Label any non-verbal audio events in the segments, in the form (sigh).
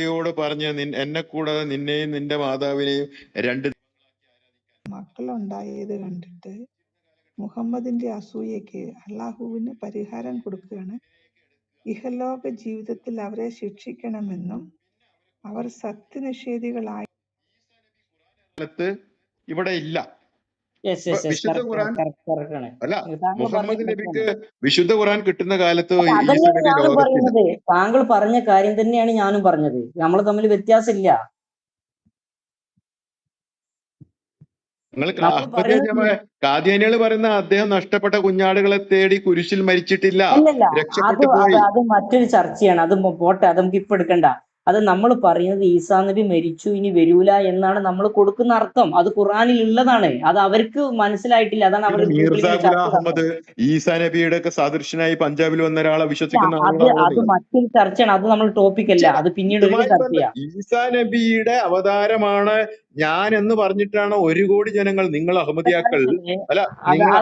യോട് പറഞ്ഞ് എന്നെ കൂടാതെ നിന്നെയും നിന്റെ മാതാവിനെയും രണ്ട് മക്കളുണ്ടായത് കണ്ടിട്ട് മുഹമ്മദിന്റെ അസൂയയ്ക്ക് അള്ളാഹുവിന് പരിഹാരം കൊടുക്കുകയാണ്. ഇഹലോക ജീവിതത്തിൽ അവരെ ശിക്ഷിക്കണമെന്നും അവർ സത്യനിഷേധികളായി ഇവിടെ ഇല്ല. വിശുദ്ധ ഖുറാൻ അല്ല മുഹമ്മദ് നബിക്ക് വിശുദ്ധ ഖുറാൻ കിട്ടുന്ന കാലത്ത് പറയുന്നത് താങ്കൾ പറഞ്ഞ കാര്യം തന്നെയാണ് ഞാനും പറഞ്ഞത്. നമ്മൾ തമ്മിൽ വ്യത്യാസമില്ല. നിങ്ങൾ കാദ്യാനികൾ പറയുന്ന അദ്ദേഹം നഷ്ടപ്പെട്ട കുഞ്ഞാടുകളെ തേടി കുരിശിൽ മരിച്ചിട്ടില്ല. അത് മറ്റൊരു ചർച്ചയാണ്. അത് പോട്ടെ അത് നമുക്ക് ഇപ്പൊ എടുക്കണ്ട. അത് നമ്മൾ പറയുന്നത് ഈസാ നബി മരിച്ചു ഇനി വരൂല എന്നാണ് നമ്മൾ കൊടുക്കുന്ന അർത്ഥം. അത് ഖുറാനിൽ ഉള്ളതാണ്. അത് അവർക്ക് മനസ്സിലായിട്ടില്ല. അതാണ് അവർ അഹമ്മദ് ഈസാ നബിയുടെ ഒക്കെ സദൃശനായി പഞ്ചാബിൽ വന്ന ഒരാളെ വിശ്വസിക്കുന്ന അത് അത് മറ്റൊരു ചർച്ചയാണ്. അത് നമ്മൾ ടോപ്പിക് അല്ല. അത് പിന്നീട് ഒരു ഇതുമായി ചർച്ച ചെയ്യാം ഈസാ നബിയുടെ അവതാരമാണ് ഞാൻ എന്ന് പറഞ്ഞിട്ടാണ് ഒരു കോടി ജനങ്ങൾ നിങ്ങൾ അഹമ്മദിയാക്കൾ. അല്ല നിങ്ങൾ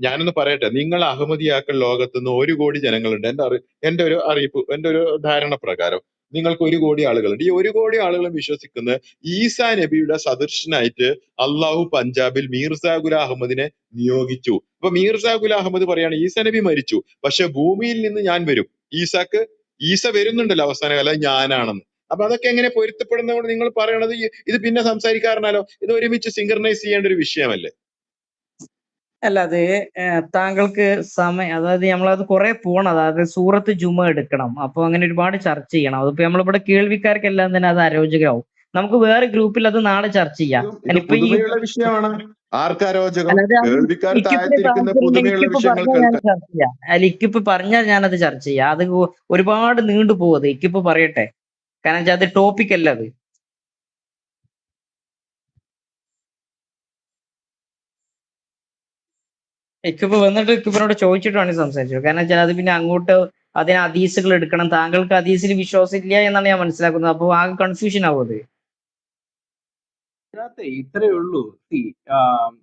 ഞാനൊന്ന് പറയട്ടെ നിങ്ങൾ അഹമ്മദിയാക്കൾ ലോകത്തുനിന്ന് ഒരു കോടി ജനങ്ങളുണ്ട്. എന്റെ അറി എന്റെ ഒരു അറിയിപ്പ് എന്റെ ഒരു ധാരണ പ്രകാരം നിങ്ങൾക്ക് ഒരു കോടി ആളുകളുണ്ട്. ഈ ഒരു കോടി ആളുകളും വിശ്വസിക്കുന്ന ഈസാ നബിയുടെ സദൃശനായിട്ട് അള്ളാഹു പഞ്ചാബിൽ മീർസ ഗുല അഹമ്മദിനെ നിയോഗിച്ചു. അപ്പൊ മീർസ ഗുല അഹമ്മദ് പറയാണ് ഈസാ നബി മരിച്ചു. പക്ഷെ ഭൂമിയിൽ നിന്ന് ഞാൻ വരും. ഈസാക്ക് ഈസ വരുന്നുണ്ടല്ലോ അവസാന കാലം ഞാനാണെന്ന്. അപ്പൊ അതൊക്കെ എങ്ങനെ പൊരുത്തപ്പെടുന്നതുകൊണ്ട് നിങ്ങൾ പറയണത് ഇത് പിന്നെ സംസാരിക്കാറുണ്ടല്ലോ. ഇത് ഒരുമിച്ച് സിങ്കർണൈസ് ചെയ്യേണ്ട ഒരു വിഷയമല്ലേ? അല്ല അത് താങ്കൾക്ക് സമയം അതായത് നമ്മളത് കുറെ പോണം. അതായത് സൂറത്ത് ജുമ എടുക്കണം. അപ്പൊ അങ്ങനെ ഒരുപാട് ചർച്ച ചെയ്യണം. അതിപ്പോ നമ്മളിവിടെ കേൾവിക്കാർക്കെല്ലാം തന്നെ അത് അരോചകമാവും നമുക്ക് വേറെ ഗ്രൂപ്പിൽ അത് നാളെ ചർച്ച ചെയ്യാം. അല്ല ഇക്കിപ്പ് പറഞ്ഞാൽ ഞാനത് ചർച്ച ചെയ്യാം. അത് ഒരുപാട് നീണ്ടു പോകുന്നത് ഇക്കിപ്പ് പറയട്ടെ. കാരണം വെച്ചാൽ അത് ടോപ്പിക് അല്ല അത്. ഇക്കിപ്പ് വന്നിട്ട് ഇക്കിപ്പിനോട് ചോദിച്ചിട്ടാണ് സംസാരിച്ചത്. സംസാരിച്ചു കാരണം വെച്ചാൽ അത് പിന്നെ അങ്ങോട്ട് അതിന് അതീസുകൾ എടുക്കണം. താങ്കൾക്ക് അതീസിൽ വിശ്വാസം ഇല്ല എന്നാണ് ഞാൻ മനസ്സിലാക്കുന്നത്. അപ്പോൾ ആകെ കൺഫ്യൂഷൻ ആവും അത്. ഇതിനകത്ത് ഇത്രയേ ഉള്ളൂ. സി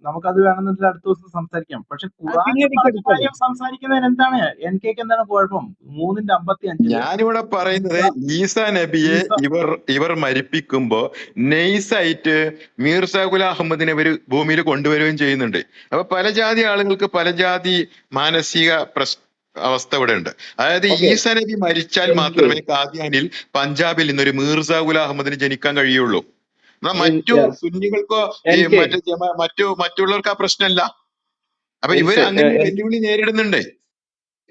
നമുക്കത് വേണമെന്നുണ്ടെങ്കിൽ അടുത്ത ദിവസം സംസാരിക്കാം. പക്ഷെ സംസാരിക്കുന്നതിന് എന്താണ്? എൻ കെക്ക് എന്താണ് കുഴപ്പം? മൂന്നിന്റെ അമ്പത്തി അഞ്ച് ഞാനിവിടെ പറയുന്നത് ഈസ നബിയെ ഇവർ ഇവർ മരിപ്പിക്കുമ്പോ നൈസായിട്ട് മീർസ ഗുല അഹമ്മദിനെ ഇവർ ഭൂമിയിൽ കൊണ്ടുവരികയും ചെയ്യുന്നുണ്ട്. അപ്പൊ പല ജാതി ആളുകൾക്ക് പല ജാതി മാനസിക പ്രശ്ന അവസ്ഥ ഇവിടെ ഉണ്ട്. അതായത് ഈസ നബി മരിച്ചാൽ മാത്രമേ കാദ്യാനിൽ പഞ്ചാബിൽ നിന്നൊരു മീർസ ഗുല അഹമ്മദിന് ജനിക്കാൻ കഴിയുള്ളൂ. എന്നാ മറ്റു സുന്നികൾക്കോ മറ്റു മറ്റു മറ്റുള്ളവർക്ക് ആ പ്രശ്നമല്ല അപ്പൊ ഇവർ അങ്ങനെ വെല്ലുവിളി നേരിടുന്നുണ്ട്.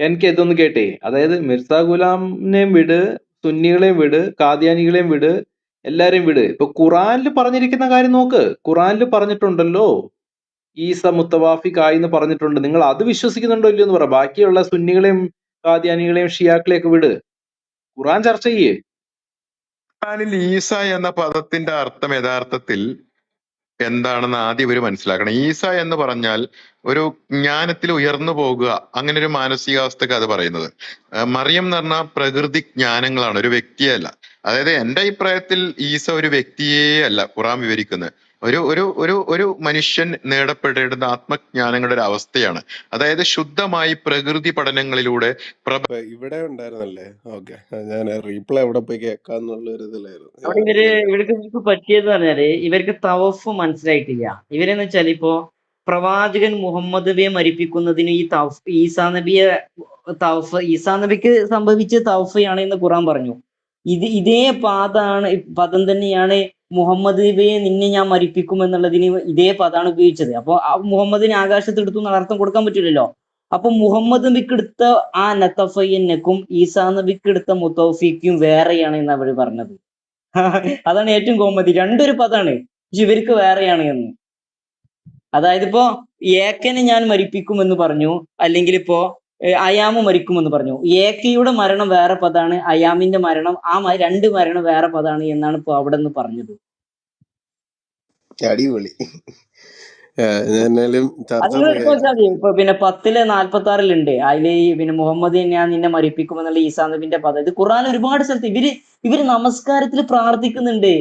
എനിക്ക് ഇതൊന്ന് കേട്ടേ. അതായത് മിർസ ഗുലാമിനെയും വിട് സുന്നികളെയും വിട് കാദ്യാനികളെയും വിട് എല്ലാരെയും വിട്. ഇപ്പൊ ഖുറാനിൽ പറഞ്ഞിരിക്കുന്ന കാര്യം നോക്ക്. ഖുറാനിൽ പറഞ്ഞിട്ടുണ്ടല്ലോ. ഈസ മുത്തവാഫിക്കായി എന്ന് പറഞ്ഞിട്ടുണ്ട്. നിങ്ങൾ അത് വിശ്വസിക്കുന്നുണ്ടോ ഇല്ലയോ എന്ന് പറ. ബാക്കിയുള്ള സുന്നികളെയും കാദ്യാനികളെയും ഷിയാക്കളെയും ഒക്കെ വിട്. ഖുറാൻ ചർച്ച ചെയ്യേ. ഖുർആനിൽ ഈസ എന്ന പദത്തിന്റെ അർത്ഥം യഥാർത്ഥത്തിൽ എന്താണെന്ന് ആദ്യം ഇവർ മനസ്സിലാക്കണം. ഈസ എന്ന് പറഞ്ഞാൽ ഒരു ജ്ഞാനത്തിൽ ഉയർന്നു പോകുക അങ്ങനെ ഒരു മാനസികാവസ്ഥക്ക് അത് പറയുന്നത്. മറിയം എന്ന് പറഞ്ഞാൽ പ്രകൃതി ജ്ഞാനങ്ങളാണ് ഒരു വ്യക്തിയല്ല. അതായത് എന്റെ അഭിപ്രായത്തിൽ ഈസ ഒരു വ്യക്തിയേ അല്ല ഖുറാൻ വിവരിക്കുന്നത്. ഒരു ഒരു ഒരു ഒരു മനുഷ്യൻ നേടപ്പെടേണ്ടുന്ന ആത്മജ്ഞാനങ്ങളുടെ ഒരു അവസ്ഥയാണ്. അതായത് ശുദ്ധമായി പ്രകൃതി പഠനങ്ങളിലൂടെ ഇവിടെ ഉണ്ടായിരുന്നല്ലേ? ഓക്കെ. ഞാൻ റീപ്ലൈ എവിടെ പോയി കേൾക്കാന്നുള്ള ഒരു ഇതിലായിരുന്നു. ഇവർക്ക് ഇവർക്ക് പറ്റിയത് പറഞ്ഞാൽ ഇവർക്ക് തവഫ് മനസ്സിലായിട്ടില്ല. ഇവരെന്ന് വെച്ചാൽ ഇപ്പോ പ്രവാചകൻ മുഹമ്മദ് നബിയെ മരിപ്പിക്കുന്നതിന് ഈ തൗഫ് ഈസാ നബിയെ തൗഫ് ഈസാ നബിക്ക് സംഭവിച്ച തൗഫയാണ് എന്ന് ഖുറാൻ പറഞ്ഞു. ഇത് ഇതേ പാതാണ് പദം തന്നെയാണ് മുഹമ്മദ് നബിയെ നിന്നെ ഞാൻ മരിപ്പിക്കും എന്നുള്ളതിന് ഇതേ പദമാണ് ഉപയോഗിച്ചത്. അപ്പൊ ആ മുഹമ്മദിനെ ആകാശത്ത് എടുത്തു എന്നുള്ള അർത്ഥം കൊടുക്കാൻ പറ്റില്ലല്ലോ. അപ്പൊ മുഹമ്മദ് നബിക്ക് എടുത്ത ആ നത്തഫയ്യനക്കും ഈസാ നബിക്ക് എടുത്ത മുത്തൗഫിക്കും വേറെയാണ് എന്ന് അവർ പറഞ്ഞത്. (laughs) അതാണ് ഏറ്റവും കോമതി രണ്ടൊരു പദമാണ് പക്ഷെ ഇവർക്ക് വേറെയാണ് എന്ന്. അതായത് ഇപ്പോ ഏക്കനെ ഞാൻ മരിപ്പിക്കും എന്ന് പറഞ്ഞു. അല്ലെങ്കിൽ ഇപ്പോ അയാമ് മരിക്കുമെന്ന് പറഞ്ഞു. ഏക്കയുടെ മരണം വേറെ പദാണ് അയാമിന്റെ മരണം ആ രണ്ട് മരണം വേറെ പദാണ് എന്നാണ് ഇപ്പൊ അവിടെ നിന്ന് പറഞ്ഞത്. അടിപൊളി. ഇപ്പൊ പിന്നെ പത്തിൽ നാല്പത്തി ആറിലുണ്ട് അതിൽ പിന്നെ മുഹമ്മദ് ഞാൻ നിന്നെ മരിപ്പിക്കും എന്നുള്ള ഈസാ നബിന്റെ പദം. ഇത് ഖുർആൻ ഒരുപാട് സ്ഥലത്ത് ഇവർ ഇവർ നമസ്കാരത്തിൽ പ്രാർത്ഥിക്കുന്നുണ്ട്.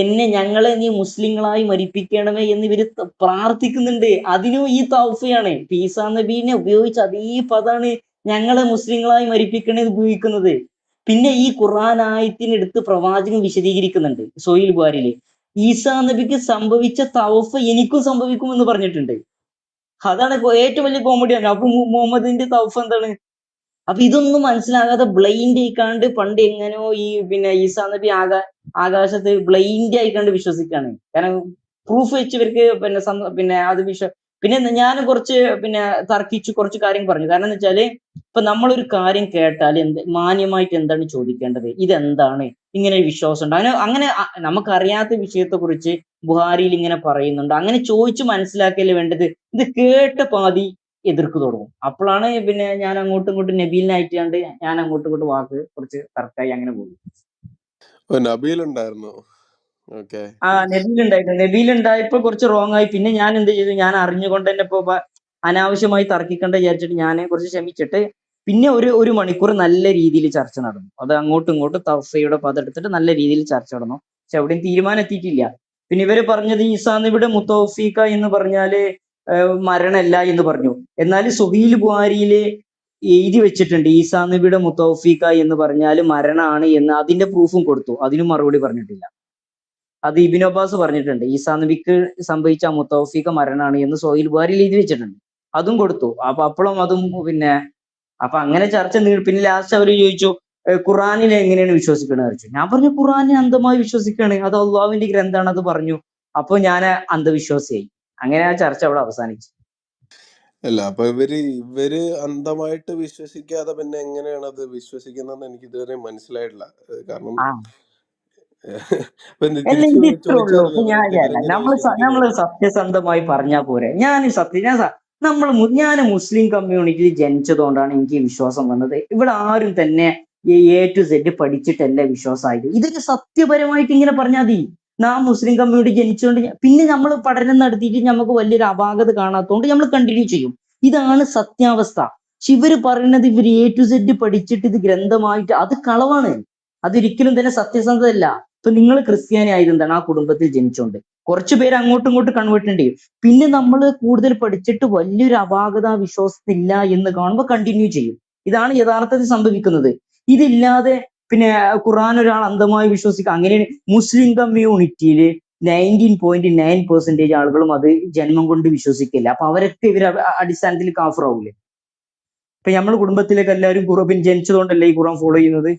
എന്നെ ഞങ്ങളെ നീ മുസ്ലിങ്ങളായി മരിപ്പിക്കണമേ എന്ന് ഇവർ പ്രാർത്ഥിക്കുന്നുണ്ട്. അതിനും ഈ തൗഫയാണ്. പീസ നബീനെ ഉപയോഗിച്ച അതേ പദാണ് ഞങ്ങളെ മുസ്ലിങ്ങളായി മരിപ്പിക്കണേ ഉപയോഗിക്കുന്നത്. പിന്നെ ഈ ഖുർആൻ ആയത്തിനെടുത്ത് പ്രവാചകൻ വിശദീകരിക്കുന്നുണ്ട് സോയിൽ ബുഹാരിയിൽ ഈസാ നബിക്ക് സംഭവിച്ച തൗഫ എനിക്കും സംഭവിക്കുമെന്ന് പറഞ്ഞിട്ടുണ്ട്. അതാണ് ഏറ്റവും വലിയ കോമഡിയാണ് അപ്പൊ മുഹമ്മദിന്റെ തൗഫ എന്താണ്? അപ്പൊ ഇതൊന്നും മനസ്സിലാകാതെ ബ്ലൈൻഡ് ആയിക്കാണ്ട് പണ്ട് എങ്ങനെയോ ഈ പിന്നെ ഈസാ നബി ആകാ ആകാശത്ത് ബ്ലൈൻഡ് ആയിക്കാണ്ട് വിശ്വസിക്കാണ്. കാരണം പ്രൂഫ് വെച്ച് ഇവർക്ക് പിന്നെ പിന്നെ അത് വിശ്വ പിന്നെ ഞാൻ കുറച്ച് പിന്നെ തർക്കിച്ചു കുറച്ച് കാര്യം പറഞ്ഞു. കാരണം എന്ന് വെച്ചാൽ ഇപ്പൊ നമ്മളൊരു കാര്യം കേട്ടാൽ എന്ത് മാന്യമായിട്ട് എന്താണ് ചോദിക്കേണ്ടത്? ഇതെന്താണ്? ഇങ്ങനെ വിശ്വാസം ഉണ്ട്. അങ്ങനെ അങ്ങനെ നമുക്കറിയാത്ത വിഷയത്തെ കുറിച്ച് ബുഹാരിയിൽ ഇങ്ങനെ പറയുന്നുണ്ട്. അങ്ങനെ ചോദിച്ച് മനസ്സിലാക്കിയല്ലേ വേണ്ടത്? ഇത് കേട്ട പാതി എതിർക്ക് തുടങ്ങും. അപ്പോഴാണ് പിന്നെ ഞാൻ അങ്ങോട്ടും ഇങ്ങോട്ടും നബീലിനായിട്ടാണ്ട് ഞാൻ അങ്ങോട്ടും ഇങ്ങോട്ടും വാക്ക് കുറച്ച് തർക്കായി അങ്ങനെ പോകും നബീൽ ഉണ്ടായിരുന്നു ആ നബീൽ ഉണ്ടായിരുന്നു നബീൽ ഉണ്ടായപ്പോ കുറച്ച് റോങ് ആയി. പിന്നെ ഞാൻ എന്ത് ചെയ്തു? ഞാൻ അറിഞ്ഞുകൊണ്ട് തന്നെ ഇപ്പൊ അനാവശ്യമായി തർക്കിക്കണ്ട വിചാരിച്ചിട്ട് ഞാൻ കുറച്ച് ക്ഷമിച്ചിട്ട് പിന്നെ ഒരു ഒരു മണിക്കൂർ നല്ല രീതിയിൽ ചർച്ച നടന്നു. അത് അങ്ങോട്ടും ഇങ്ങോട്ടും തഫയുടെ പദം എടുത്തിട്ട് നല്ല രീതിയിൽ ചർച്ച നടന്നു. പക്ഷെ എവിടെയും തീരുമാനം എത്തിയിട്ടില്ല. പിന്നെ ഇവർ പറഞ്ഞത് ഈസാന്ന് ഇവിടെ മുത്തൗഫീഖ എന്ന് പറഞ്ഞാൽ ഏഹ് മരണല്ല എന്ന് പറഞ്ഞു. എന്നാൽ സുഹീൽ ബുഹാരിയിൽ എഴുതി വെച്ചിട്ടുണ്ട് ഈസാ നബിയുടെ മുത്തൗഫീഖ എന്ന് പറഞ്ഞാൽ മരണമാണ് എന്ന് അതിന്റെ പ്രൂഫും കൊടുത്തു. അതിനും മറുപടി പറഞ്ഞിട്ടില്ല. അത് ഇബിൻ അബ്ബാസ് പറഞ്ഞിട്ടുണ്ട് ഈസാ നബിക്ക് സംഭവിച്ച ആ മരണമാണ് എന്ന് സുഹൈൽ ബുഹാരിയിൽ എഴുതി വെച്ചിട്ടുണ്ട്. അതും കൊടുത്തു. അപ്പൊ അപ്പോഴും അതും പിന്നെ അപ്പൊ അങ്ങനെ ചർച്ച പിന്നെ ലാസ്റ്റ് അവർ ചോദിച്ചു "ഏഹ് ഖുറാനിൽ എങ്ങനെയാണ് വിശ്വസിക്കണത് ചോദിച്ചു. ഞാൻ പറഞ്ഞു ഖുറാനിൽ അന്ധമായി വിശ്വസിക്കുകയാണ്. അത് അള്ളാഹുവിന്റെ ഗ്രന്ഥാണ് അത് പറഞ്ഞു. അപ്പൊ ഞാൻ അന്ധവിശ്വാസിയായി. അങ്ങനെ ആ ചർച്ച അവിടെ അവസാനിച്ചു അല്ല അപ്പൊ ഇവർ ഇവർ അന്ധമായിട്ട് വിശ്വസിക്കാതെ പിന്നെ എങ്ങനെയാണ് അത് വിശ്വസിക്കുന്നതെന്ന് എനിക്ക് ഇതുവരെ മനസ്സിലായിട്ടില്ല. കാരണം ആ. ഇപ്പൊ ഇത് അല്ല ഇത് ഇത്രേ ഉള്ളൂ. ഞാൻ നമ്മൾ സ- നമ്മൾ സത്യസന്ധമായി പറഞ്ഞാ പോരെ. ഞാൻ സത്യ ഞാൻ നമ്മൾ ഞാൻ മുസ്ലിം കമ്മ്യൂണിറ്റിയിൽ ജനിച്ചതുകൊണ്ടാണ് എനിക്ക് ഈ വിശ്വാസം വന്നത്. ഇവിടെ ആരും തന്നെ എ ടു സെഡ് പഠിച്ചിട്ടല്ല വിശ്വാസമായത് ഇതൊക്കെ സത്യപരമായിട്ട് ഇങ്ങനെ പറഞ്ഞാൽ മതി. നാം മുസ്ലിം കമ്മ്യൂണിറ്റി ജനിച്ചുകൊണ്ട് പിന്നെ നമ്മൾ പഠനം നടത്തിയിട്ട് നമുക്ക് വലിയൊരു അപാകത കാണാത്തതുകൊണ്ട് നമ്മൾ കണ്ടിന്യൂ ചെയ്യും. ഇതാണ് സത്യാവസ്ഥ. പക്ഷെ ഇവർ പറയുന്നത് ഇവർ എ ടു സെഡ് പഠിച്ചിട്ട് ഇത് ഗ്രന്ഥമായിട്ട് അത് കളവാണ്. അതൊരിക്കലും തന്നെ സത്യസന്ധതല്ല ഇപ്പൊ നിങ്ങൾ ക്രിസ്ത്യാനി ആയിരുന്നാണ് ആ കുടുംബത്തിൽ ജനിച്ചോണ്ട്. കുറച്ചു പേര് അങ്ങോട്ടും ഇങ്ങോട്ടും കൺവേർട്ട് ചെയ്യും പിന്നെ നമ്മൾ കൂടുതൽ പഠിച്ചിട്ട് വലിയൊരു അപാകത വിശ്വാസത്തില്ല എന്ന് കാണുമ്പോൾ കണ്ടിന്യൂ ചെയ്യും. ഇതാണ് യഥാർത്ഥത്തിൽ സംഭവിക്കുന്നത്. ഇതില്ലാതെ പിന്നെ ഖുർആൻ ഒരാൾ അന്ധമായി വിശ്വസിക്കുക അങ്ങനെ മുസ്ലിം കമ്മ്യൂണിറ്റിയിൽ നയന്റീൻ പോയിന്റ് നയൻ പെർസെന്റേജ് ആളുകളും അത് ജന്മം കൊണ്ട് വിശ്വസിക്കില്ല. അപ്പൊ അവരൊക്കെ ഇവർ അടിസ്ഥാനത്തിൽ കാഫറാവൂലേ? ഇപ്പൊ നമ്മുടെ കുടുംബത്തിലേക്ക് എല്ലാവരും ഖുറാൻ ജനിച്ചതുകൊണ്ടല്ലേ ഈ ഖുറാൻ ഫോളോ ചെയ്യുന്നത്?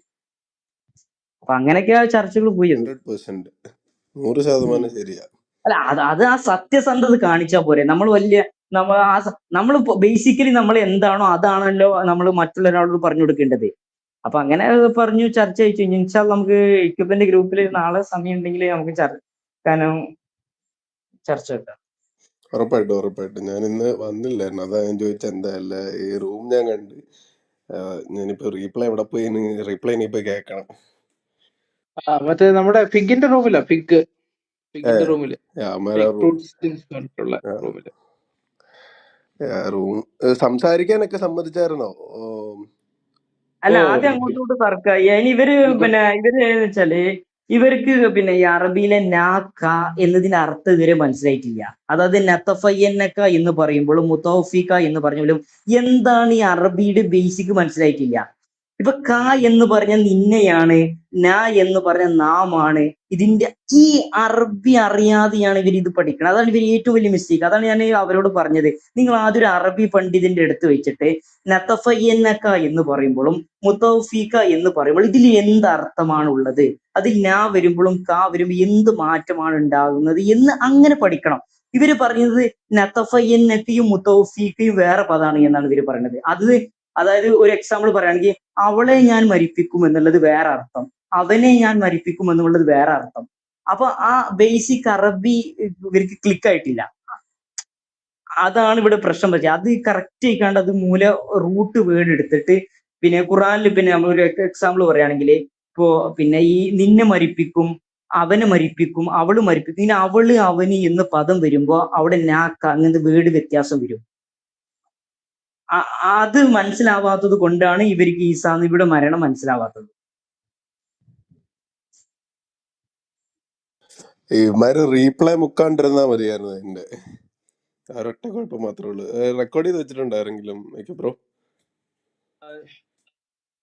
അപ്പൊ അങ്ങനെയൊക്കെ ആ ചർച്ചകൾ പോയി അത് ഹൺഡ്രഡ് പെർസെന്റ് നൂറ് ശതമാനം ശരിയാ. അല്ല അത് അത് ആ സത്യസന്ധത കാണിച്ചാൽ പോരെ. നമ്മൾ വലിയ നമ്മൾ ആ നമ്മൾ ബേസിക്കലി നമ്മൾ എന്താണോ അതാണല്ലോ നമ്മൾ മറ്റുള്ള ഒരാളോട് പറഞ്ഞു കൊടുക്കേണ്ടത്. അപ്പൊ അങ്ങനെ പറഞ്ഞു ചർച്ച ചെയ്യിച്ചു. ഇൻഷാ നമുക്ക് ഇക്വിപ്മെന്റ് ഗ്രൂപ്പിൽ നാളെ സമയം ഉണ്ടെങ്കിൽ നമുക്ക് ചർച്ച കാരണം ചർച്ച വെക്കാം. ഉറപ്പായിട്ടും ഉറപ്പായിട്ടും. ഞാൻ ഇന്ന് വന്നില്ലായിരുന്നു. അതാ ഞാൻ ചോദിച്ചത് എന്താ അല്ല? ഈ റൂം ഞാൻ കണ്ട് ഞാനിപ്പോ റീപ്ലൈ എവിടെ പോയി റീപ്ലൈ ഇനിയിപ്പോ കേക്കണം ആ, മറ്റേ നമ്മുടെ ഫിഗിന്റെ റൂമിലാ? ഫിഗ്. ഫിഗിന്റെ റൂമിൽ. Fig room. ഫ്രൂട്ട്സ് പറഞ്ഞിട്ടുള്ള റൂമിൽ. റൂം. സംസാരിക്കാനൊക്കെ സമ്മതിച്ചായിരുന്നോ? അല്ല ആദ്യം അങ്ങോട്ടും ഇങ്ങോട്ടും ഇനി ഇവർ പിന്നെ ഇവർ വെച്ചാൽ ഇവർക്ക് പിന്നെ ഈ അറബിയിലെ നാക്ക എന്നതിന്റെ അർത്ഥം ഇവരെ മനസ്സിലായിട്ടില്ല. അതായത് നത്തഫയ്യന്നക്ക എന്ന് പറയുമ്പോഴും മുത്തൗഫിക്ക എന്ന് പറഞ്ഞാലും എന്താണ് ഈ അറബിയുടെ ബേസിക് മനസ്സിലായിട്ടില്ല. ഇപ്പൊ ക എന്ന് പറഞ്ഞ നിന്നെയാണ് ന എന്ന് പറഞ്ഞ നാമാണ്. ഇതിന്റെ ഈ അറബി അറിയാതെയാണ് ഇവർ ഇത് പഠിക്കുന്നത് അതാണ് ഇവർ ഏറ്റവും വലിയ മിസ്റ്റേക്ക് അതാണ് ഞാൻ അവരോട് പറഞ്ഞത്. നിങ്ങൾ ആദ്യം ഒരു അറബി പണ്ഡിതിന്റെ അടുത്ത് വെച്ചിട്ട് നത്തഫയ്യന്നക്ക എന്ന് പറയുമ്പോഴും മുത്തൗഫീക്ക എന്ന് പറയുമ്പോൾ ഇതിൽ എന്ത് അർത്ഥമാണ് ഉള്ളത് അതിൽ നാ വരുമ്പോഴും ക വരുമ്പോൾ എന്ത് മാറ്റമാണ് ഉണ്ടാകുന്നത് എന്ന് അങ്ങനെ പഠിക്കണം. ഇവർ പറയുന്നത് നത്തഫയ്യന്നക്കയും മുത്തൗഫീക്കയും വേറെ പദാണ് എന്നാണ് ഇവർ പറയുന്നത് അത് അതായത് ഒരു എക്സാമ്പിൾ പറയുകയാണെങ്കിൽ അവളെ ഞാൻ മരിപ്പിക്കും എന്നുള്ളത് വേറെ അർത്ഥം. അവനെ ഞാൻ മരിപ്പിക്കും എന്നുള്ളത് വേറെ അർത്ഥം. അപ്പൊ ആ ബേസിക് അറബി ഇവർക്ക് ക്ലിക്ക് ആയിട്ടില്ല. അതാണ് ഇവിടെ പ്രശ്നം പറ്റിയത്. അത് കറക്റ്റ് ആയിക്കാണ്ട് അത് മൂല റൂട്ട് വേർഡ് എടുത്തിട്ട് പിന്നെ ഖുറാനിൽ പിന്നെ നമ്മൾ ഒരു എക്സാമ്പിൾ പറയുകയാണെങ്കിൽ ഇപ്പോ പിന്നെ ഈ നിന്നെ മരിപ്പിക്കും അവനെ മരിപ്പിക്കും അവൾ മരിപ്പിക്കും. ഇനി അവൾ അവന് എന്ന് പദം വരുമ്പോ അവിടെ നാക്ക അങ്ങനത്തെ വേർഡ് വ്യത്യാസം വരും. അത് മനസ്സിലാവാത്തത് കൊണ്ടാണ് ഇവർക്ക് ഈസാന്ന് ഇവിടെ മരണം മനസ്സിലാവാത്തത്. ഇവന്മാര് റീപ്ലൈ മുക്കാണ്ടിരുന്നാ മതിയായിരുന്നു എന്റെ ആ ഒരൊറ്റ കുഴപ്പം മാത്രമേ ഉള്ളൂ. റെക്കോർഡ് ചെയ്ത് വെച്ചിട്ടുണ്ടായിരുന്നെങ്കിലും ബ്രോ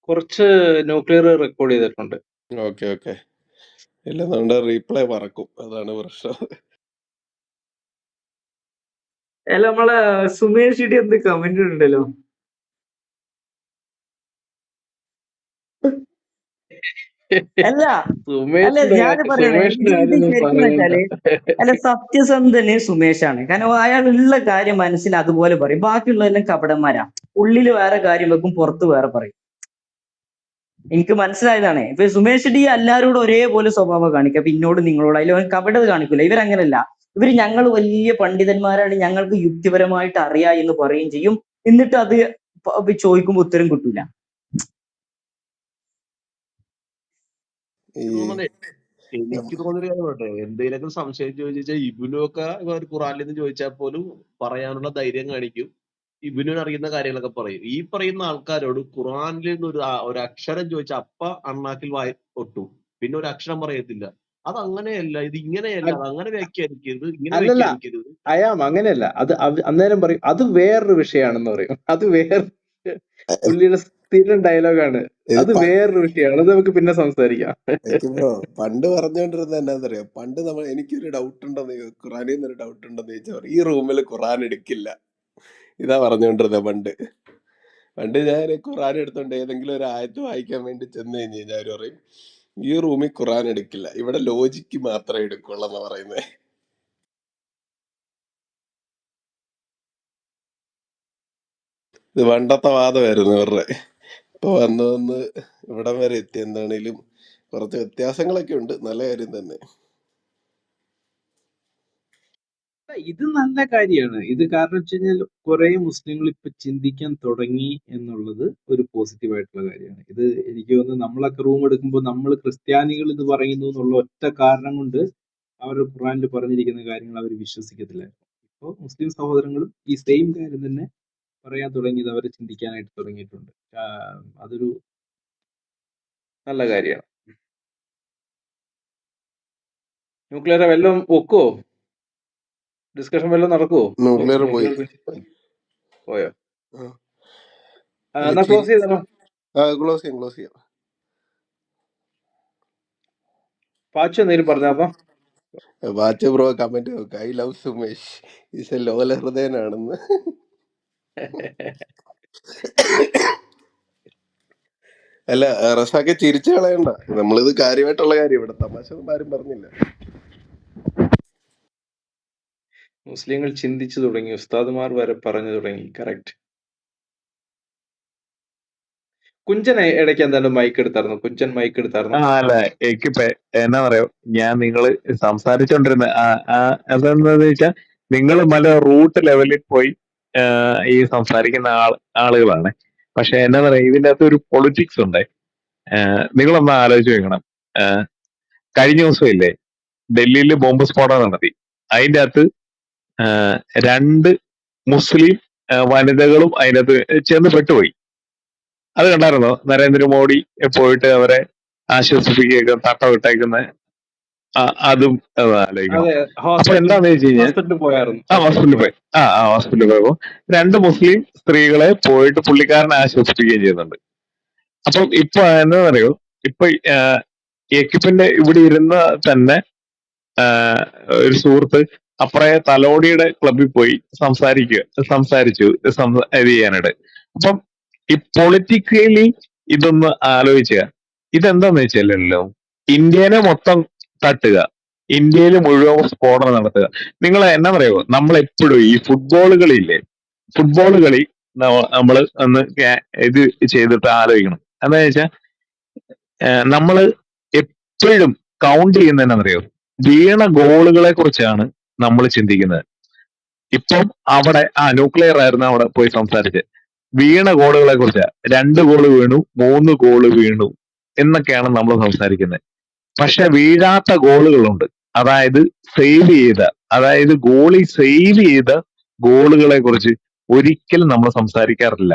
കുറച്ച് ന്യൂക്ലിയർ റെക്കോർഡ് ചെയ്തിട്ടുണ്ട്. Okay okay. ഇല്ല നമ്മുടെ റീപ്ലേ പറക്കും അതാണ് പ്രശ്നം. അല്ല നമ്മളെ സുമേഷ് ചേട്ടി എന്ത് കമന്റ് ഉണ്ടല്ലോ അല്ല അല്ല ഞാൻ അല്ല സത്യസന്ധന് സുമേഷാണ്. കാരണം അയാളുള്ള ഉള്ള കാര്യം മനസ്സിൽ അതുപോലെ പറയും. ബാക്കിയുള്ളതെല്ലാം കപടന്മാരാ. ഉള്ളിൽ വേറെ കാര്യം വെക്കും പുറത്ത് വേറെ പറയും. എനിക്ക് മനസ്സിലായതാണ്. ഇപ്പൊ സുമേഷ് ഡി എല്ലാവരോടും ഒരേപോലെ സ്വഭാവം കാണിക്കുക അപ്പൊ ഇന്നോട് നിങ്ങളോട്. അതിൽ അവൻ കപടത കാണിക്കില്ല ഇവരങ്ങനല്ല. ഇവർ ഞങ്ങൾ വലിയ പണ്ഡിതന്മാരാണ് ഞങ്ങൾക്ക് യുക്തിപരമായിട്ട് അറിയാം എന്ന് പറയുകയും ചെയ്യും. എന്നിട്ട് അത് പ- പ ചോദിക്കുമ്പോ ഉത്തരം കിട്ടൂല. എനിക്ക് തോന്നിയൊരു കാര്യം എന്തെങ്കിലുമൊക്കെ സംശയം ചോദിച്ചാൽ ഇബിനൊക്കെ ഇവർ ഖുറാനിൽ നിന്ന് ചോദിച്ചാൽ പോലും പറയാനുള്ള ധൈര്യം കാണിക്കും. ഇബിനു അറിയുന്ന കാര്യങ്ങളൊക്കെ പറയും. ഈ പറയുന്ന ആൾക്കാരോട് ഖുറാനിൽ നിന്ന് ഒരു ഒരു അക്ഷരം ചോദിച്ചാൽ അപ്പ അണ്ണാക്കിൽ വായി ഒട്ടു. പിന്നെ ഒരു അക്ഷരം പറയത്തില്ല. അത് അങ്ങനെയല്ല ഇത് ഇങ്ങനെയല്ല അത് അങ്ങനെ വ്യാഖ്യാനിക്കരുത് ഇങ്ങനെ വ്യാഖ്യാനിക്കരുത്. അയാം അങ്ങനെയല്ല. അത് അന്നേരം പറയും അത് വേറൊരു വിഷയമാണെന്ന് പറയും. അത് വേറെ പുള്ളിയുടെ സ്ഥിരം ഡയലോഗാണ്. അത് വേറൊരു വിഷയമാണ്. അത് നമുക്ക് പിന്നെ സംസാരിക്കാം. പണ്ട് പറഞ്ഞുകൊണ്ടിരുന്ന എന്നാന്നറിയോ പണ്ട് നമ്മൾ എനിക്കൊരു ഡൗട്ട് ഉണ്ടെന്ന് ഖുറാനിൽ നിന്ന് ഒരു ഡൗട്ട് ഉണ്ടെന്ന് ചോദിച്ചാൽ പറയും, ഈ റൂമിൽ ഖുറാൻ എടുക്കില്ല. ഇതാ പറഞ്ഞുകൊണ്ടിരുന്നത് പണ്ട്. പണ്ട് ഞാൻ ഖുറാൻ എടുത്തോണ്ട് ഏതെങ്കിലും ഒരു ആയത്ത് വായിക്കാൻ വേണ്ടി ചെന്ന് കഴിഞ്ഞ് കഴിഞ്ഞാൽ അവർ പറയും ഈ റൂമിൽ ഖുറാൻ എടുക്കില്ല. ഇവിടെ ലോജിക്ക് മാത്രമേ എടുക്കുള്ളൂ എന്ന് പറയുന്നത് ഇത് പണ്ടത്തെ വാദമായിരുന്നു ഇവരുടെ. ഇപ്പൊ വന്ന് വന്ന് ഇവിടം വരെ എത്തി എന്താണേലും കുറച്ച് വ്യത്യാസങ്ങളൊക്കെ ഉണ്ട്. നല്ല കാര്യം തന്നെ. ഇത് നല്ല കാര്യമാണ്. ഇത് കാരണം വെച്ച് കഴിഞ്ഞാൽ കുറെ മുസ്ലിങ്ങൾ ഇപ്പൊ ചിന്തിക്കാൻ തുടങ്ങി എന്നുള്ളത് ഒരു പോസിറ്റീവ് ആയിട്ടുള്ള കാര്യമാണ്. ഇത് എനിക്ക് തോന്നുന്നു നമ്മളൊക്കെ റൂം എടുക്കുമ്പോൾ നമ്മൾ ക്രിസ്ത്യാനികൾ ഇത് പറയുന്നു എന്നുള്ള ഒറ്റ കാരണം കൊണ്ട് അവർ ഖുറാനിൽ പറഞ്ഞിരിക്കുന്ന കാര്യങ്ങൾ അവർ വിശ്വസിക്കത്തില്ലായിരുന്നു ഇപ്പോൾ മുസ്ലിം സഹോദരങ്ങളും ഈ സെയിം കാര്യം തന്നെ പറയാൻ തുടങ്ങിയത് അവർ ചിന്തിക്കാനായിട്ട് തുടങ്ങിയിട്ടുണ്ട്. അതൊരു നല്ല കാര്യമാണ്. ന്യൂക്ലിയർ വല്ലതും വെക്കുവോ? ഡിസ്കഷൻ വല്ലതും നടക്കുവോ? ന്യൂക്ലിയർ പോയി. പോയോ. എന്നാ ക്ലോസ് ചെയ്തോ ആ ക്ലോസ് ചെയ്യാം ക്ലോസ് ചെയ്യാം. പാച്ചു എന്തെങ്കിലും പറഞ്ഞാപ്പോ വാച്ച് ബ്രോ കമന്റ് നോക്ക് I love Sumesh is a ലോല ഹൃദയനാണെന്ന് അല്ല റസാക്കെ ചിരിച്ചു കളയണ്ട. നമ്മളിത് കാര്യമായിട്ടുള്ള കാര്യം ഇവിടെ തമാശ ഒന്നും ആരും പറഞ്ഞില്ല. മുസ്ലിങ്ങൾ ചിന്തിച്ചു തുടങ്ങി ഉസ്താദുമാർ വരെ പറഞ്ഞു തുടങ്ങി. കറക്റ്റ് കുഞ്ചൻ ഇടയ്ക്ക് എന്തായാലും മൈക്ക് എടുത്തായിരുന്നു. കുഞ്ചൻ മൈക്ക് എടുത്തായിരുന്നു. അല്ല എനിക്ക് എന്നാ പറയാ ഞാൻ നിങ്ങൾ സംസാരിച്ചോണ്ടിരുന്ന അതെന്താന്ന് വെച്ചാൽ നിങ്ങൾ മല റൂട്ട് ലെവലിൽ പോയി ഈ സംസാരിക്കുന്ന ആൾ ആളുകളാണ്. പക്ഷെ എന്നാ പറയാ ഇതിന്റെ അകത്ത് ഒരു പൊളിറ്റിക്സ് ഉണ്ട്. നിങ്ങളൊന്ന് ആലോചിച്ച് വെക്കണം. കഴിഞ്ഞ ദിവസം ഇല്ലേ ഡൽഹിയിൽ ബോംബ് സ്ഫോടനം നടത്തി. അതിന്റെ അകത്ത് രണ്ട് മുസ്ലിം വനിതകളും അതിനകത്ത് ചെന്ന് പെട്ടുപോയി. അത് കണ്ടായിരുന്നോ? നരേന്ദ്രമോദി പോയിട്ട് അവരെ ആശ്വസിപ്പിക്കുകയൊക്കെ തട്ട വിട്ടേക്കുന്ന അതും അപ്പൊ എന്താന്ന് വെച്ച് കഴിഞ്ഞാൽ ആ ഹോസ്പിറ്റലിൽ പോയി. ആ ആ ഹോസ്പിറ്റലിൽ പോയപ്പോ രണ്ട് മുസ്ലിം സ്ത്രീകളെ പോയിട്ട് പുള്ളിക്കാരനെ ആശ്വസിപ്പിക്കുകയും ചെയ്യുന്നുണ്ട്. അപ്പം ഇപ്പൊ എന്താ പറയൂ ഇപ്പൊ എക്യുപ്പിന്റെ ഇവിടെ ഇരുന്ന തന്നെ ഒരു സുഹൃത്ത് അപ്പറേ തലോടിയുടെ ക്ലബിൽ പോയി സംസാരിക്കുക. സംസാരിച്ചു സംസ- ഇത് ചെയ്യാനായിട്ട്. അപ്പം ഈ പൊളിറ്റിക്കലി ഇതൊന്ന് ആലോചിക്കുക ഇതെന്താന്ന് വെച്ചാലല്ലോ ഇന്ത്യനെ മൊത്തം തട്ടുക. ഇന്ത്യയിൽ മുഴുവൻ സ്ഫോടനം നടത്തുക. നിങ്ങൾ എന്നാ പറയുമോ നമ്മൾ എപ്പോഴും ഈ ഫുട്ബോൾ കളിയില്ലേ? ഫുട്ബോൾ കളി നമ്മൾ ഒന്ന് ഇത് ചെയ്തിട്ട് ആലോചിക്കണം. എന്താ വെച്ചാൽ നമ്മൾ എപ്പോഴും കൗണ്ട് ചെയ്യുന്നതെന്നു അറിയോ? വീണ ഗോളുകളെ കുറിച്ചാണ് നമ്മൾ ചിന്തിക്കുന്നത്. ഇപ്പം അവിടെ ആ ന്യൂക്ലിയർ ആയിരുന്നു അവിടെ പോയി സംസാരിച്ച്. വീണ ഗോളുകളെ കുറിച്ച് രണ്ട് ഗോൾ വീണു മൂന്ന് ഗോൾ വീണു എന്നൊക്കെയാണ് നമ്മൾ സംസാരിക്കുന്നത് പക്ഷെ വീഴാത്ത ഗോളുകളുണ്ട്. അതായത് സേവ് ചെയ്ത അതായത് ഗോളി സേവ് ചെയ്ത ഗോളുകളെ കുറിച്ച് ഒരിക്കലും നമ്മൾ സംസാരിക്കാറില്ല.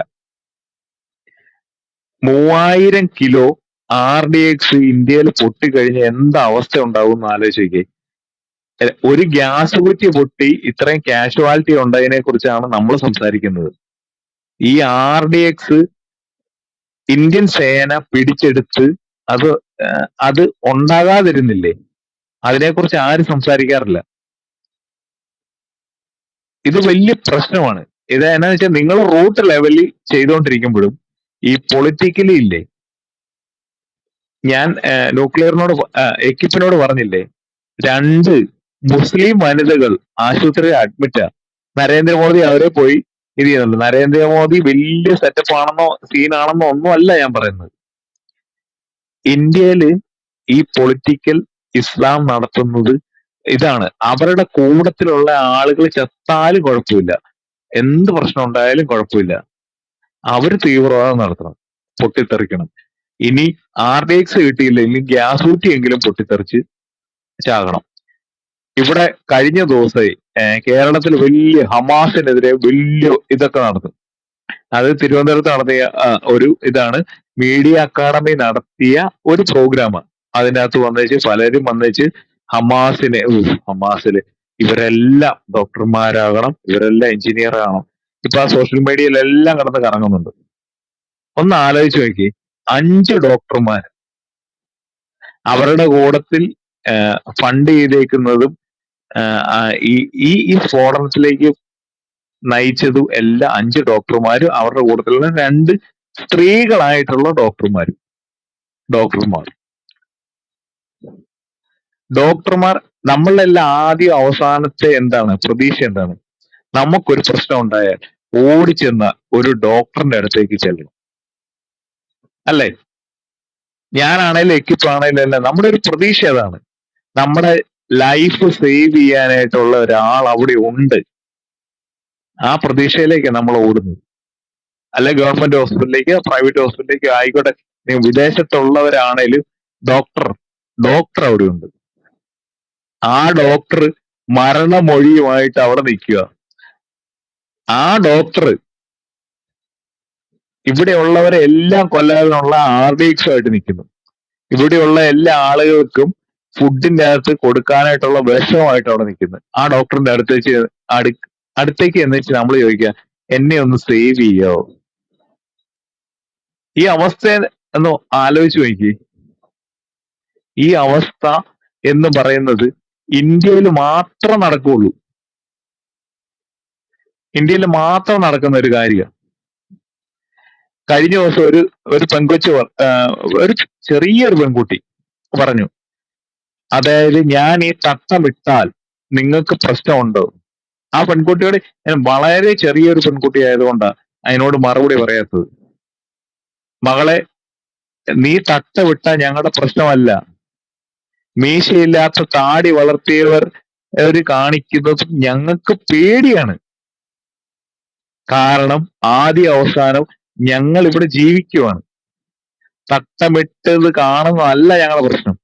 മൂവായിരം കിലോ ആർ ഡി എക്സ് ഇന്ത്യയിൽ പൊട്ടിക്കഴിഞ്ഞ് എന്താ അവസ്ഥ ഉണ്ടാവും എന്ന് എ- ഒരു ഗ്യാസ് കുറ്റി പൊട്ടി ഇത്രയും കാഷ്വാലിറ്റി ഉണ്ടതിനെ കുറിച്ചാണ് നമ്മൾ സംസാരിക്കുന്നത്. ഈ ആർ ഡി എക്സ് ഇന്ത്യൻ സേന പിടിച്ചെടുത്ത് അത് അത് ഉണ്ടാകാതിരുന്നില്ലേ? അതിനെക്കുറിച്ച് ആരും സംസാരിക്കാറില്ല. ഇത് വലിയ പ്രശ്നമാണ്. ഇത് എന്നാന്ന് വെച്ചാൽ നിങ്ങൾ റൂട്ട് ലെവലിൽ ചെയ്തുകൊണ്ടിരിക്കുമ്പോഴും ഈ പൊളിറ്റിക്കലി ഇല്ലേ? ഞാൻ ന്യൂക്ലിയറിനോട് എക്യുപ്പിനോട് പറഞ്ഞില്ലേ? രണ്ട് മുസ്ലിം വനിതകൾ ആശുപത്രിയിൽ അഡ്മിറ്റ് നരേന്ദ്രമോദി അവരെ പോയി ഇത് ചെയ്യുന്നുണ്ട്. നരേന്ദ്രമോദി വലിയ സെറ്റപ്പ് ആണെന്നോ സീനാണെന്നോ ഒന്നും അല്ല ഞാൻ പറയുന്നത്. ഇന്ത്യയിൽ ഈ പൊളിറ്റിക്കൽ ഇസ്ലാം നടത്തുന്നത് ഇതാണ്. അവരുടെ കൂടത്തിലുള്ള ആളുകൾ ചത്താലും കുഴപ്പമില്ല. എന്ത് പ്രശ്നം ഉണ്ടായാലും കുഴപ്പമില്ല. അവർ തീവ്രവാദം നടത്തണം. പൊട്ടിത്തെറിക്കണം. ഇനി ആർ ഡി എക്സ് കിട്ടിയില്ലെങ്കിൽ ഗ്യാസ് ഊറ്റിയെങ്കിലും പൊട്ടിത്തെറിച്ച് ചാകണം. ഇവിടെ കഴിഞ്ഞ ദിവസമേ കേരളത്തിൽ വലിയ ഹമാസിനെതിരെ വലിയ ഇതൊക്കെ നടന്നു. അത് തിരുവനന്തപുരത്ത് നടത്തിയ ഒരു ഇതാണ്. മീഡിയ അക്കാദമി നടത്തിയ ഒരു പ്രോഗ്രാമാണ്. അതിനകത്ത് വന്നേച്ച് പലരും വന്നേച്ച് ഹമാസിനെ ഹമാസിൽ ഇവരെല്ലാം ഡോക്ടർമാരാകണം ഇവരെല്ലാം എഞ്ചിനീയർ ആകണം ഇപ്പൊ ആ സോഷ്യൽ മീഡിയയിലെല്ലാം കിടന്ന് കറങ്ങുന്നുണ്ട്. ഒന്ന് ആലോചിച്ച് നോക്കി അഞ്ച് ഡോക്ടർമാർ അവരുടെ കൂടത്തിൽ ഫണ്ട് ചെയ്തേക്കുന്നതും ഈ ഈ ഈ സ്ഫോടനത്തിലേക്ക് നയിച്ചതും എല്ലാ അഞ്ച് ഡോക്ടർമാരും അവരുടെ കൂട്ടത്തിലുള്ള രണ്ട് സ്ത്രീകളായിട്ടുള്ള ഡോക്ടർമാരും ഡോക്ടർമാർ. ഡോക്ടർമാർ നമ്മളെല്ലാം ആദ്യം അവസാനത്തെ എന്താണ് പ്രതീക്ഷ എന്താണ്? നമുക്കൊരു പ്രശ്നം ഉണ്ടായാൽ ഓടിച്ചെന്ന ഒരു ഡോക്ടറിന്റെ അടുത്തേക്ക് ചെല്ലണം. അല്ലേ? ഞാനാണേലും എക്യുപ്പ് ആണേലും അല്ല നമ്മുടെ ഒരു പ്രതീക്ഷ അതാണ്. നമ്മുടെ ലൈഫ് സേവ് ചെയ്യാനായിട്ടുള്ള ഒരാൾ അവിടെ ഉണ്ട്. ആ പ്രതീക്ഷയിലേക്ക് നമ്മൾ ഓടുന്നത് അല്ലെ ഗവൺമെന്റ് ഹോസ്പിറ്റലിലേക്ക് പ്രൈവറ്റ് ഹോസ്പിറ്റലിലേക്ക് ആയിക്കോട്ടെ. വിദേശത്തുള്ളവരാണേലും ഡോക്ടർ ഡോക്ടർ അവിടെ ഉണ്ട്. ആ ഡോക്ടർ മരണമൊഴിയുമായിട്ട് അവിടെ നിൽക്കുക. ആ ഡോക്ടർ ഇവിടെ ഉള്ളവരെ എല്ലാം കൊല്ലാനുള്ള ആർ നിൽക്കുന്നു. ഇവിടെയുള്ള എല്ലാ ആളുകൾക്കും ഫുഡിന്റെ അകത്ത് കൊടുക്കാനായിട്ടുള്ള വിഷമായിട്ട് അവിടെ നിൽക്കുന്നത്. ആ ഡോക്ടറിന്റെ അടുത്തേക്ക് അടു അടുത്തേക്ക് എന്നിട്ട് നമ്മൾ ചോദിക്കുക എന്നെ ഒന്ന് സേവ് ചെയ്യോ? ഈ അവസ്ഥ എന്ന് ആലോചിച്ച് നോക്കി ഈ അവസ്ഥ എന്ന് പറയുന്നത് ഇന്ത്യയിൽ മാത്രം നടക്കുള്ളൂ. ഇന്ത്യയിൽ മാത്രം നടക്കുന്ന ഒരു കാര്യം കഴിഞ്ഞ ദിവസം ഒരു ഒരു പെൺകൊച്ചു ഒരു ചെറിയൊരു പെൺകുട്ടി പറഞ്ഞു അതായത് ഞാൻ ഈ തട്ടം ഇട്ടാൽ നിങ്ങൾക്ക് പ്രശ്നമുണ്ടോ? ആ പെൺകുട്ടിയോട് വളരെ ചെറിയൊരു പെൺകുട്ടി ആയതുകൊണ്ടാണ് അതിനോട് മറുപടി പറയാത്തത്. മകളെ നീ തട്ട വിട്ട ഞങ്ങളുടെ പ്രശ്നമല്ല. മീശയില്ലാത്ത താടി വളർത്തിയവർ അവർ കാണിക്കുന്നത് ഞങ്ങൾക്ക് പേടിയാണ്. കാരണം ആദ്യ അവസാനം ഞങ്ങൾ ഇവിടെ ജീവിക്കുവാണ്. തട്ടമിട്ടത് കാണുന്നതല്ല ഞങ്ങളുടെ പ്രശ്നം.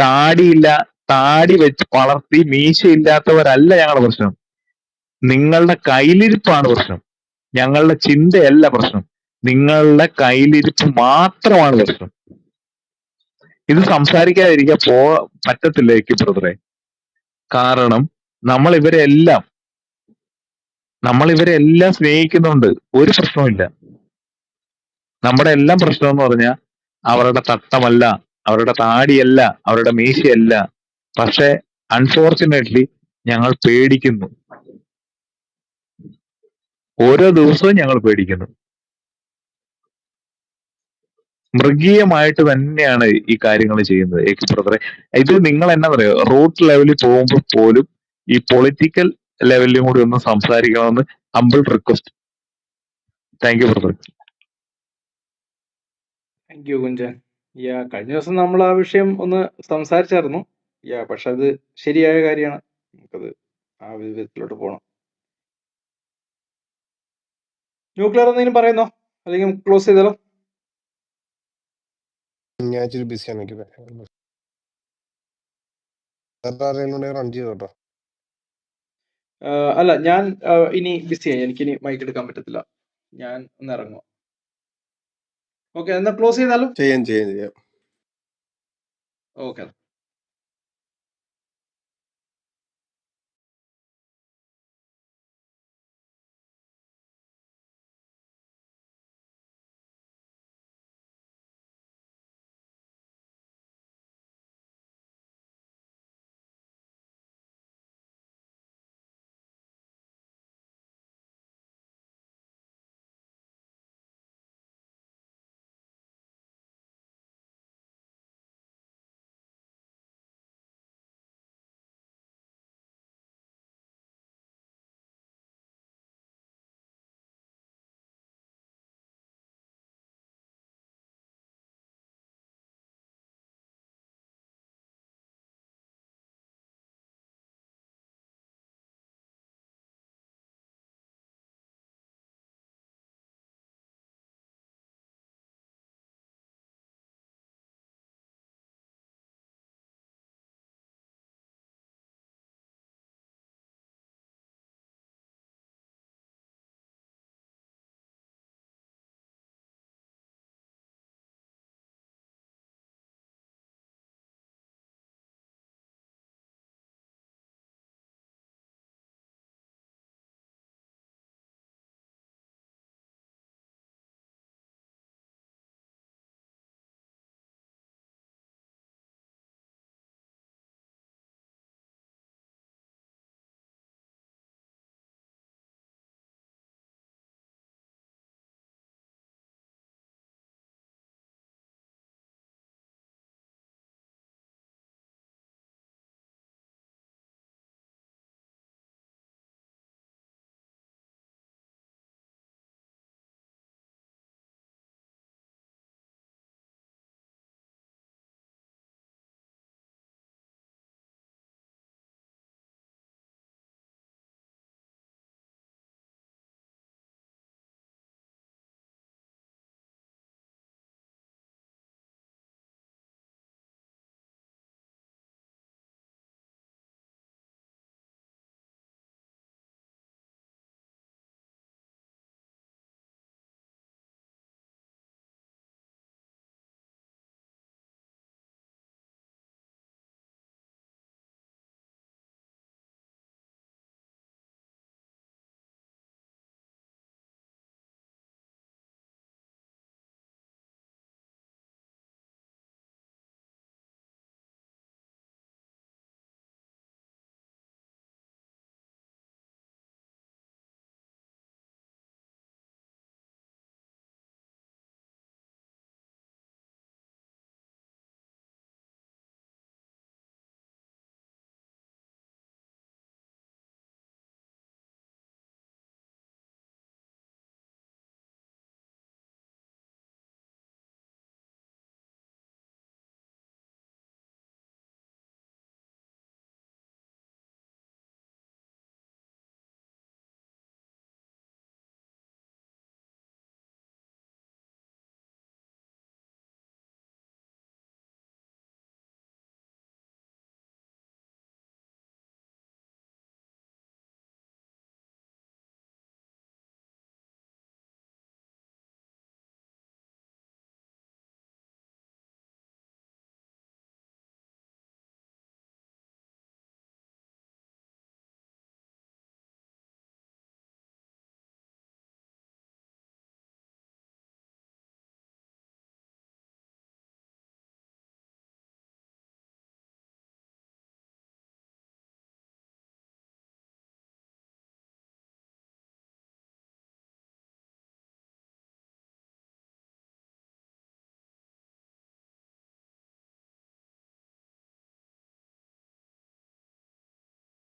താടിയില്ല താടി വെച്ച് വളർത്തി മീശയില്ലാത്തവരല്ല ഞങ്ങളുടെ പ്രശ്നം. നിങ്ങളുടെ കയ്യിലിരിപ്പാണ് പ്രശ്നം. ഞങ്ങളുടെ ചിന്തയല്ല പ്രശ്നം. നിങ്ങളുടെ കയ്യിലിരിപ്പ് മാത്രമാണ് പ്രശ്നം. ഇത് സംസാരിക്കാതിരിക്കാൻ പോ പറ്റത്തില്ല എനിക്ക് ബ്രദറെ കാരണം നമ്മൾ ഇവരെ എല്ലാം നമ്മൾ ഇവരെ എല്ലാം സ്നേഹിക്കുന്നുണ്ട്. ഒരു പ്രശ്നവുമില്ല നമ്മുടെ എല്ലാം പ്രശ്നം എന്ന് പറഞ്ഞാൽ അവരുടെ തട്ടമല്ല അവരുടെ താടിയല്ല അവരുടെ മീശയല്ല. പക്ഷെ അൺഫോർച്ചുനേറ്റ്ലി ഞങ്ങൾ പേടിക്കുന്നു. ഓരോ ദിവസവും ഞങ്ങൾ പേടിക്കുന്നു. മൃഗീയമായിട്ട് തന്നെയാണ് ഈ കാര്യങ്ങൾ ചെയ്യുന്നത്. എക്സ് ബ്രദറെ ഇത് നിങ്ങൾ എന്നാ പറയുക? റൂട്ട് ലെവലിൽ പോകുമ്പോൾ പോലും ഈ പൊളിറ്റിക്കൽ ലെവലിലും കൂടി ഒന്ന് സംസാരിക്കണമെന്ന് humble request thank you brother thank you Kunchan യാ കഴിഞ്ഞ ദിവസം നമ്മൾ ആ വിഷയം ഒന്ന് സംസാരിച്ചായിരുന്നു. യാ പക്ഷെ അത് ശരിയായ കാര്യമാണ്. നമുക്കത് ആ വിധത്തിലോട്ട് പോകണം ന്യൂക്ലിയർ എന്തെങ്കിലും പറയുന്നോ? അല്ലെങ്കിൽ ക്ലോസ് ചെയ്താലോ? ഞാൻ ഇച്ചിരി ബിസിയാണ് എനിക്ക് വേറെ ആരെങ്കിലും ഉണ്ടെങ്കിൽ റൺ ചെയ്തോ കേട്ടോ ആ, അല്ല ഞാൻ ആ, ഇനി ബിസിയായി എനിക്കിനി മൈക്ക് എടുക്കാൻ പറ്റത്തില്ല. ഞാൻ ഒന്ന് ഇറങ്ങുക ഓക്കെ എന്നാ ക്ലോസ് ചെയ്താലോ ചെയ്യാം ചെയ്യാം ചെയ്യാം. ഓക്കെ